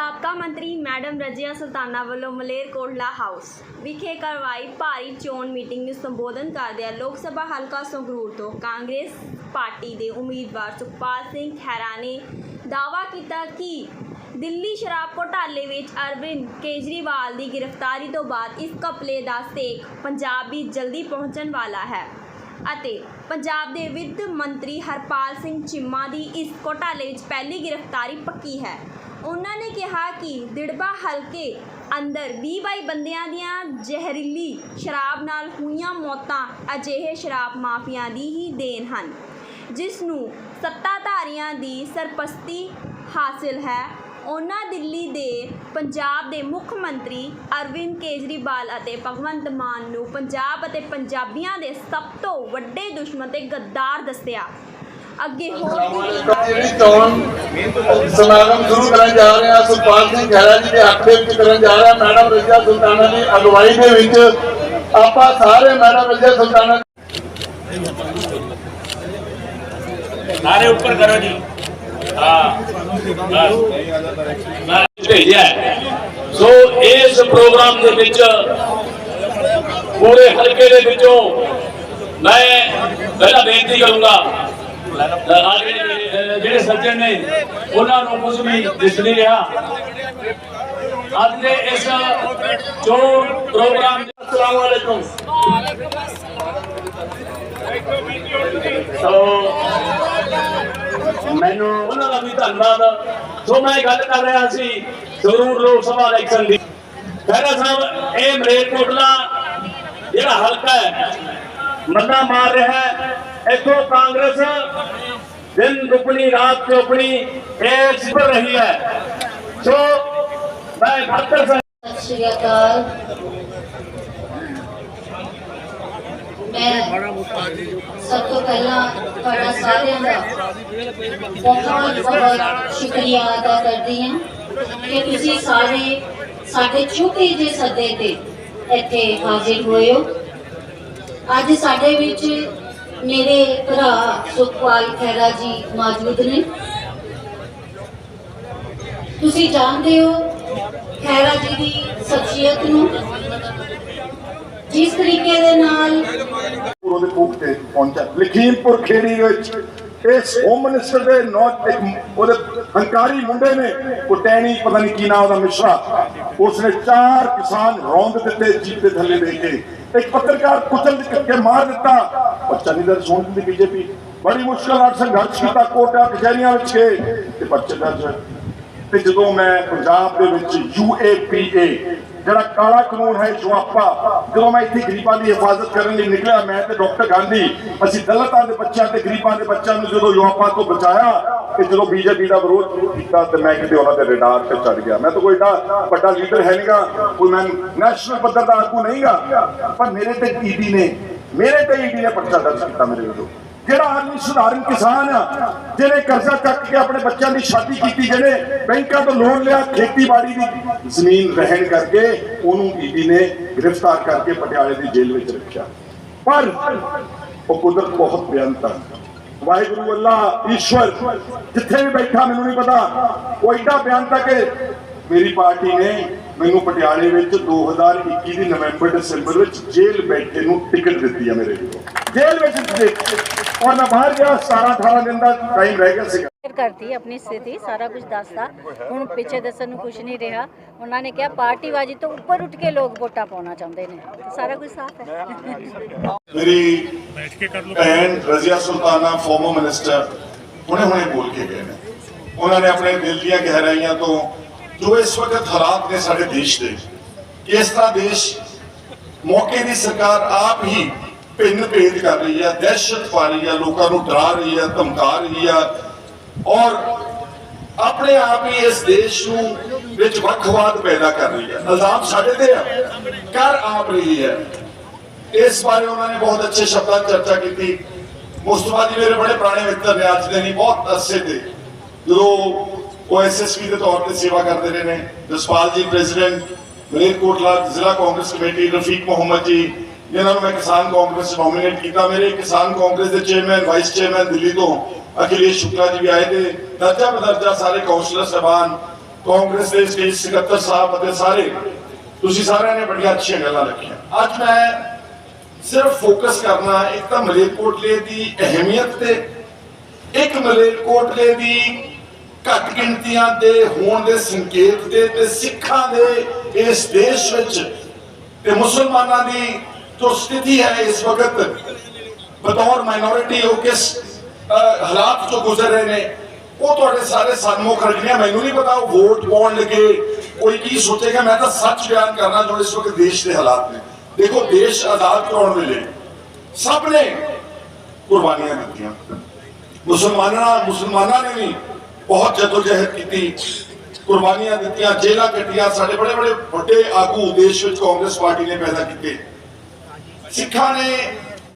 ਸਾਬਕਾ ਮੰਤਰੀ ਮੈਡਮ ਰਜਿਆ ਸੁਲਤਾਨਾ ਵੱਲੋਂ ਮਲੇਰਕੋਟਲਾ ਹਾਊਸ ਵਿਖੇ ਕਰਵਾਈ ਭਾਰੀ ਚੋਣ ਮੀਟਿੰਗ ਨੂੰ ਸੰਬੋਧਨ ਕਰਦਿਆਂ ਲੋਕ ਸਭਾ ਹਲਕਾ ਸੰਗਰੂਰ ਤੋਂ ਕਾਂਗਰਸ ਪਾਰਟੀ ਦੇ ਉਮੀਦਵਾਰ ਸੁਖਪਾਲ ਸਿੰਘ ਖਹਿਰਾ ਨੇ ਦਾਅਵਾ ਕੀਤਾ ਕਿ ਦਿੱਲੀ ਸ਼ਰਾਬ ਘੋਟਾਲੇ ਵਿੱਚ ਅਰਵਿੰਦ ਕੇਜਰੀਵਾਲ ਦੀ ਗ੍ਰਿਫਤਾਰੀ ਤੋਂ ਬਾਅਦ ਇਸ ਕਪਲੇ ਦਾ ਸੇਕ ਪੰਜਾਬ ਵੀ ਜਲਦੀ ਪਹੁੰਚਣ ਵਾਲਾ ਹੈ ਅਤੇ ਪੰਜਾਬ ਦੇ ਵਿੱਤ ਮੰਤਰੀ ਹਰਪਾਲ ਸਿੰਘ ਚਿੰਮਾ ਦੀ ਇਸ ਘੋਟਾਲੇ ਵਿੱਚ ਪਹਿਲੀ ਗ੍ਰਿਫਤਾਰੀ ਪੱਕੀ ਹੈ। ਉਹਨਾਂ ਨੇ ਕਿਹਾ ਕਿ ਦਿੜਬਾ ਹਲਕੇ ਅੰਦਰ 20 ਬਾਈ ਬੰਦਿਆਂ ਦੀਆਂ ਜ਼ਹਿਰੀਲੀ ਸ਼ਰਾਬ ਨਾਲ ਹੋਈਆਂ ਮੌਤਾਂ ਅਜਿਹੇ ਸ਼ਰਾਬ ਮਾਫੀਆ ਦੀ ਹੀ ਦੇਣ ਹਨ ਜਿਸ ਨੂੰ ਸੱਤਾਧਾਰੀਆਂ ਦੀ ਸਰਪ੍ਰਸਤੀ ਹਾਸਿਲ ਹੈ। ਉਹਨਾਂ ਦਿੱਲੀ ਦੇ ਪੰਜਾਬ ਦੇ ਮੁੱਖ ਮੰਤਰੀ ਅਰਵਿੰਦ ਕੇਜਰੀਵਾਲ ਅਤੇ ਭਗਵੰਤ ਮਾਨ ਨੂੰ ਪੰਜਾਬ ਅਤੇ ਪੰਜਾਬੀਆਂ ਦੇ ਸਭ ਤੋਂ ਵੱਡੇ ਦੁਸ਼ਮਣ ਤੇ ਗੱਦਾਰ ਦੱਸਿਆ। ਅੱਗੇ ਹੋਰ ਸਮਾਗਮ ਸ਼ੁਰੂ ਕਰਨ ਜਾ ਰਹੇ ਹਾਂ। ਸੁਖਪਾਲ ਸਿੰਘ ਖਹਿਰਾ ਜੀ ਦੇ ਹੱਥ ਦੇ ਵਿੱਚ ਕਰਨ ਜਾ ਰਹੇ ਮੈਡਮ ਰਜਾ ਸੁਲਤਾਨਾ ਦੀ ਅਗਵਾਈ ਦੇ ਵਿੱਚ ਆਪਾਂ ਸਾਰੇ ਮੈਡਮ ਰਜਾ ਸੁਲਤਾਨਾ ਸਾਰੇ ਉੱਪਰ ਕਰੋ ਜੀ। ਹਾਂ ਭੇਜਿਆ ਸੋ ਇਸ ਪ੍ਰੋਗਰਾਮ ਦੇ ਵਿੱਚ ਪੂਰੇ ਹਲਕੇ ਦੇ ਵਿੱਚੋਂ ਮੈਂ ਪਹਿਲਾਂ ਬੇਨਤੀ ਕਰੂੰਗਾ ਅੱਜ ਜਿਹੜੇ ਸੱਜਣ ਨੇ, ਉਹਨਾਂ ਨੂੰ ਕੁਝ ਵੀ ਦਿਸ ਨਹੀਂ ਰਿਹਾ। ਅੱਜ ਦੇ ਇਸ ਚੋਣ ਪ੍ਰੋਗਰਾਮ ਅਸਲਾਮ ਵਾਲੇਕੁਮ ਸੋ, ਮੈਨੂੰ ਉਹਨਾਂ ਦਾ ਵੀ ਧੰਨਵਾਦ। ਜੋ ਮੈਂ ਗੱਲ ਕਰ ਰਿਹਾ ਸੀ ਜ਼ਰੂਰ ਲੋਕ ਸਭਾ ਇਲੈਕਸ਼ਨ ਦੀ। ਖਹਿਰਾ ਸਾਹਿਬ ਇਹ ਮਲੇਰਕੋਟਲਾ ਜਿਹੜਾ ਹਲਕਾ ਹੈ ਮੰਨਾ ਮਾਰ ਰਿਹਾ ਹੈ। ਇੱਥੋਂ ਕਾਂਗਰਸ ਦਿਨ ਦੁਪਣੀ ਰਾਤ ਚੌਪਣੀ ਇਹ ਸਿਪਰ ਰਹੀ ਹੈ। ਸੋ ਮੈਂ ਭਗਤ ਸਤਿ ਸ਼੍ਰੀ ਅਕਾਲ। ਮੈਂ ਸਭ ਤੋਂ ਪਹਿਲਾਂ ਤੁਹਾਡਾ ਸਾਰਿਆਂ ਦਾ ਬਹੁਤ ਬਹੁਤ ਸ਼ੁਕਰੀਆ ਅਦਾ ਕਰਦੀ ਹਾਂ ਕਿ ਤੁਸੀਂ ਸਾਰੇ ਸਾਡੇ ਛੋਟੇ ਜਿਹੇ ਸੱਦੇ ਤੇ ਇੱਥੇ ਹਾਜ਼ਰ ਹੋਏ ਹੋ। ਅੱਜ ਸਾਡੇ ਵਿੱਚ ਮੇਰੇ ਭਰਾ ਸੁਖਪਾਲ ਖਹਿਰਾ ਜੀ ਮੌਜੂਦ ਨੇ। ਤੁਸੀਂ ਜਾਣਦੇ ਹੋ ਖੈਰਾ ਜੀ ਦੀ ਸ਼ਖਸੀਅਤ ਨੂੰ, ਜਿਸ ਤਰੀਕੇ ਦੇ ਨਾਲ ਉਹਦੇ ਭੁੱਖ ਤੇ ਪਹੁੰਚਾ ਲਖੀਮਪੁਰ ਖੇੜੀ ਵਿੱਚ ਇਸ ਹੋਮ ਮਿਨਿਸਟਰ ਦੇ ਨੌਟ ਉਹਦੇ ਹੰਕਾਰੀ ਮੁੰਡੇ ਨੇ, ਕੁਟੈਣੀ, ਪਤਾ ਨਹੀਂ ਕੀ ਨਾਮ ਉਹਦਾ ਮਿਸ਼ਰਾ, ਉਸਨੇ ਚਾਰ ਕਿਸਾਨ ਰੌਂਦ ਦਿੱਤੇ ਜੀਪ ਥੱਲੇ ਦੇ ਕੇ। ਇੱਕ ਪੱਤਰਕਾਰ ਕੁਚਲ ਕੇ ਮਾਰ ਦਿੱਤਾ। ਬੱਚਾ ਨਹੀਂ ਦਰਜ ਦੀ ਬੀਜੇਪੀ। ਬੜੀ ਮੁਸ਼ਕਲ ਨਾਲ ਸੰਘਰਸ਼ ਕੀਤਾ ਕੋਟਾ ਕਚਹਿਰੀਆਂ ਵਿੱਚ। ਗਏ ਤੇ ਬੱਚੇ ਦਰਜ ਤੇ ਜਦੋਂ ਮੈਂ ਪੰਜਾਬ ਦੇ ਵਿੱਚ UAPA ਜਿਹੜਾ ਕਾਲਾ ਕਾਨੂੰਨ ਹੈ ਜੁਆਪਾ, ਜਦੋਂ ਮੈਂ ਇੱਥੇ ਗਰੀਬਾਂ ਦੀ ਹਿਫਾਜ਼ਤ ਕਰਨ ਲਈ ਨਿਕਲਿਆ, ਮੈਂ ਤੇ ਡਾਕਟਰ ਗਾਂਧੀ, ਅਸੀਂ ਦਲਿਤਾਂ ਦੇ ਬੱਚਿਆਂ ਤੇ ਗਰੀਬਾਂ ਦੇ ਬੱਚਿਆਂ ਨੂੰ ਜਦੋਂ ਜੁਆਪਾ ਤੋਂ ਬਚਾਇਆ ਤੇ ਜਦੋਂ ਬੀਜੇਪੀ ਦਾ ਵਿਰੋਧ ਕੀਤਾ ਤੇ ਮੈਂ ਕਿਤੇ ਉਹਨਾਂ ਦੇ ਰਡਾਰ ਤੇ ਚੜ ਗਿਆ। ਮੈਂ ਤਾਂ ਕੋਈ ਏਡਾ ਵੱਡਾ ਲੀਡਰ ਹੈ ਨਹੀਂਗਾ, ਕੋਈ ਮੈਂ ਨੈਸ਼ਨਲ ਪੱਧਰ ਦਾ ਆਗੂ ਨਹੀਂਗਾ, ਪਰ ਮੇਰੇ ਤੇ ਈਡੀ ਨੇ, ਮੇਰੇ ਤੇ ਈਡੀ ਨੇ ਪਰਚਾ ਦਰਜ ਕੀਤਾ ਮੇਰੇ ਵਿਰੁੱਧ ਜਿਹੜਾ ਆਦਮੀ ਸਧਾਰਨ ਕਿਸਾਨ ਆ, ਜਿਹਨੇ ਕਰਜ਼ਾ ਕੱਟ ਕੇ ਆਪਣੇ ਬੱਚਿਆਂ ਦੀ ਸ਼ਾਦੀ ਕੀਤੀ, ਜਿਹਨੇ ਬੈਂਕਾਂ ਤੋਂ ਲੋਨ ਲਿਆ, ਖੇਤੀਬਾੜੀ ਦੀ ਜ਼ਮੀਨ ਰਹਿਣ ਕਰਕੇ ਉਹਨੂੰ ਈਡੀ ਨੇ ਗ੍ਰਿਫਤਾਰ ਕਰਕੇ ਪਟਿਆਲੇ ਦੀ ਜੇਲ੍ਹ ਵਿੱਚ ਰੱਖਿਆ। ਪਰ ਉਹ ਕੁਦਰਤ ਬਹੁਤ ਬੇਅੰਤ ਹੈ ਵਾਹਿਗੁਰੂ ਅੱਲਾ, ਈਸ਼ਵਰ, ਜਿੱਥੇ ਵੀ ਬੈਠਾ ਮੈਨੂੰ ਨਹੀਂ ਪਤਾ, ਉਹ ਐਡਾ ਬਿਆਨ ਤੱਕ ਮੇਰੀ ਪਾਰਟੀ ਨੇ ਮੈਨੂੰ ਪਟਿਆਲੇ ਵਿੱਚ 2021 ਦੀ ਨਵੰਬਰ ਦਸੰਬਰ ਵਿੱਚ ਜੇਲ੍ਹ ਬੈਠੇ ਨੂੰ ਟਿਕਟ ਦਿੱਤੀ ਹੈ ਮੇਰੇ ਵੀਰੋ ਜੇਲ੍ਹ ਵਿੱਚ ਔਰ ਮੈਂ ਬਾਹਰ ਗਿਆ 17 18 ਦਿਨ ਦਾ ਟਾਈਮ ਰਹਿ ਗਿਆ ਸੀਗਾ। ਕਰਤੀ ਆਪਣੀ ਸਥਿਤੀ ਸਾਰਾ ਕੁਝ ਦੱਸਦਾ। ਹੁਣ ਪਿੱਛੇ ਦੱਸਣ ਨੂੰ ਕੁਝ ਨਹੀਂ ਰਿਹਾ। ਉਹਨਾਂ ਨੇ ਕਿਹਾ ਪਾਰਟੀਬਾਜ਼ੀ ਤੋਂ ਉੱਪਰ ਉੱਠ ਕੇ ਲੋਕ ਵੋਟਾਂ ਪਾਉਣਾ ਚਾਹੁੰਦੇ ਨੇ। ਸਾਰਾ ਕੁਝ ਸਾਫ਼ ਹੈ। ਮੇਰੀ ਭੈਣ ਰਜ਼ੀਆ ਸੁਲਤਾਨਾ ਫਾਰਮਰ ਮਿਨਿਸਟਰ ਹੁਣੇ ਹੁਣੇ ਬੋਲ ਕੇ ਗਏ ਨੇ। ਉਹਨਾਂ ਨੇ ਆਪਣੇ ਦਿਲ ਦੀਆਂ ਗਹਿਰਾਈਆਂ ਤੋਂ ਜੋ ਇਸ ਵਕਤ ਹਾਲਾਤ ਨੇ ਸਾਡੇ ਦੇਸ਼ ਦੇ, ਇਸ ਤਰ੍ਹਾਂ ਦੇਸ਼ ਮੌਕੇ ਦੀ ਸਰਕਾਰ ਆਪ ਹੀ ਭਿੰਨ ਭੇਦ ਕਰ ਰਹੀ ਹੈ, ਦਹਿਸ਼ਤ ਪਾ ਰਹੀ ਹੈ, ਲੋਕਾਂ ਨੂੰ ਡਰਾ ਰਹੀ ਹੈ, ਧਮਕਾ ਰਹੀ ਹੈ ਔਰ ਆਪਣੇ ਆਪ ਹੀ ਇਸ ਦੇਸ਼ ਨੂੰ ਵਿੱਚ ਵੱਖਵਾਦ ਪੈਦਾ ਕਰ ਰਹੀ ਹੈ। ਇਲਜ਼ਾਮ ਸਾਡੇ ਤੇ ਆ, ਕਰ ਆਪ ਰਹੀ ਹੈ। ਇਸ ਬਾਰੇ ਉਹਨਾਂ ਨੇ ਬਹੁਤ ਅੱਛੇ ਸ਼ਬਦਾਂ ਚਰਚਾ ਕੀਤੀ। ਮੁਸਤਫਾ ਜੀ ਮੇਰੇ ਬੜੇ ਪੁਰਾਣੇ ਮਿੱਤਰ ਨੇ, ਅੱਜ ਦੇ ਨਹੀਂ, ਬਹੁਤ ਅਰਸੇ ਤੇ। ਜਦੋਂ ਉਹ ਐਸਐਸਪੀ ਦੇ ਤੌਰ ਤੇ ਸੇਵਾ ਕਰਦੇ ਰਹੇ ਨੇ ਜਸਪਾਲ ਜੀ ਪ੍ਰੈਜ਼ੀਡੈਂਟ ਮਲੇਰਕੋਟਲਾ ਜ਼ਿਲ੍ਹਾ ਕਾਂਗਰਸ ਕਮੇਟੀ ਰਫੀਕ ਮੁਹੰਮਦ ਜੀ ਜਿਨ੍ਹਾਂ ਨੂੰ ਮੈਂ ਕਿਸਾਨ ਕਾਂਗਰਸ 'ਚ ਨੋਮੀਨੇਟ ਕੀਤਾ ਮੇਰੇ ਕਿਸਾਨ ਕਾਂਗਰਸ ਦੇ ਚੇਅਰਮੈਨ ਵਾਈਸ ਚੇਅਰਮੈਨ ਦਿੱਲੀ ਤੋਂ ਅਖਿਲੇਸ਼ ਸ਼ੁਕਲਾ ਜੀ ਵੀ ਆਏ ਤੇ ਦਰਜਾ ਬਦਰਜਾ ਸਾਰੇ ਕਾਉਂਸਲਰ ਸਾਹਿਬਾਨ ਕਾਂਗਰਸ ਦੇ ਸਟੇਟ ਸਕੱਤਰ ਸਾਹਿਬ ਅਤੇ ਸਾਰੇ ਤੁਸੀਂ ਸਾਰਿਆਂ ਨੇ ਬੜੀਆਂ ਅੱਛੀਆਂ ਗੱਲਾਂ ਰੱਖੀਆਂ ਅੱਜ ਮੈਂ ਸਿਰਫ ਫੋਕਸ ਕਰਨਾ ਇੱਕ ਤਾਂ ਮਲੇਰਕੋਟਲੇ ਦੀ ਅਹਿਮੀਅਤ ਤੇ ਇੱਕ ਮਲੇਰਕੋਟਲੇ ਦੀ ਘੱਟ ਗਿਣਤੀਆਂ ਦੇ ਹੋਣ ਦੇ ਸੰਕੇਤ ਦੇ ਤੇ ਸਿੱਖਾਂ ਦੇ ਇਸ ਦੇਸ਼ ਵਿੱਚ ਤੇ ਮੁਸਲਮਾਨਾਂ ਦੀ ਜੋ ਸਥਿਤੀ ਹੈ ਇਸ ਵਕਤ ਬਤੌਰ ਮਾਈਨੋਰਿਟੀ ਉਹ ਕਿਸ ਹਾਲਾਤ ਤੋਂ ਗੁਜ਼ਰ ਰਹੇ ਨੇ, ਉਹ ਤੁਹਾਡੇ ਸਾਰੇ ਸਨਮੁਖ ਰੱਖਣੀਆਂ ਮੈਨੂੰ ਨਹੀਂ ਪਤਾ ਉਹ ਵੋਟ ਪਾਉਣ ਲੱਗੇ, ਕੋਈ ਕੀ ਸੋਚੇਗਾ, ਮੈਂ ਤਾਂ ਸੱਚ ਬਿਆਨ ਕਰਨਾ ਜੋ ਇਸ ਵਕਤ ਦੇਸ਼ ਦੇ ਹਾਲਾਤ ਨੇ। ਦੇਖੋ, ਦੇਸ਼ ਆਜ਼ਾਦ ਕਰਾਉਣ ਵੇਲੇ ਸਭ ਨੇ ਕੁਰਬਾਨੀਆਂ ਦਿੱਤੀਆਂ। ਮੁਸਲਮਾਨਾਂ ਮੁਸਲਮਾਨਾਂ ਨੇ ਵੀ ਬਹੁਤ ਜਦੋਜਹਿਦ ਕੀਤੀ। ਕੁਰਬਾਨੀਆਂ ਦਿੱਤੀਆਂ ਜੇਲਾਂ ਕੱਟੀਆਂ, ਸਾਡੇ ਬੜੇ ਬੜੇ ਵੱਡੇ ਆਗੂ ਦੇਸ਼ ਵਿੱਚ ਕਾਂਗਰਸ ਪਾਰਟੀ ਨੇ ਪੈਦਾ ਕੀਤੇ। ਸਿੱਖਾਂ ਨੇ